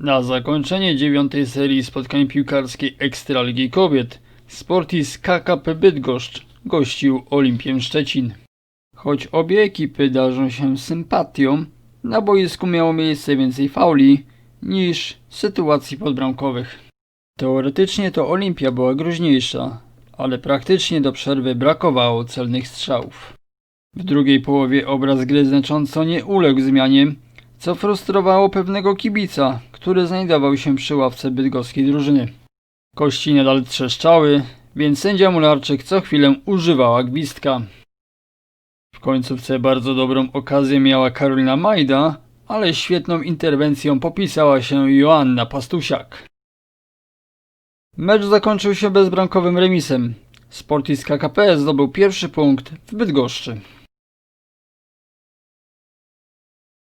Na zakończenie dziewiątej serii spotkań piłkarskiej Ekstraligi Kobiet Sportis KKP Bydgoszcz gościł Olimpię Szczecin. Choć obie ekipy darzą się sympatią, na boisku miało miejsce więcej fauli niż sytuacji podbramkowych. Teoretycznie to Olimpia była groźniejsza, ale praktycznie do przerwy brakowało celnych strzałów. W drugiej połowie obraz gry znacząco nie uległ zmianie, co frustrowało pewnego kibica, który znajdował się przy ławce bydgoskiej drużyny. Kości nadal trzeszczały, więc sędzia Mularczyk co chwilę używała gwizdka. W końcówce bardzo dobrą okazję miała Karolina Majda, ale świetną interwencją popisała się Joanna Pastusiak. Mecz zakończył się bezbramkowym remisem. Sportis KKP zdobył pierwszy punkt w Bydgoszczy.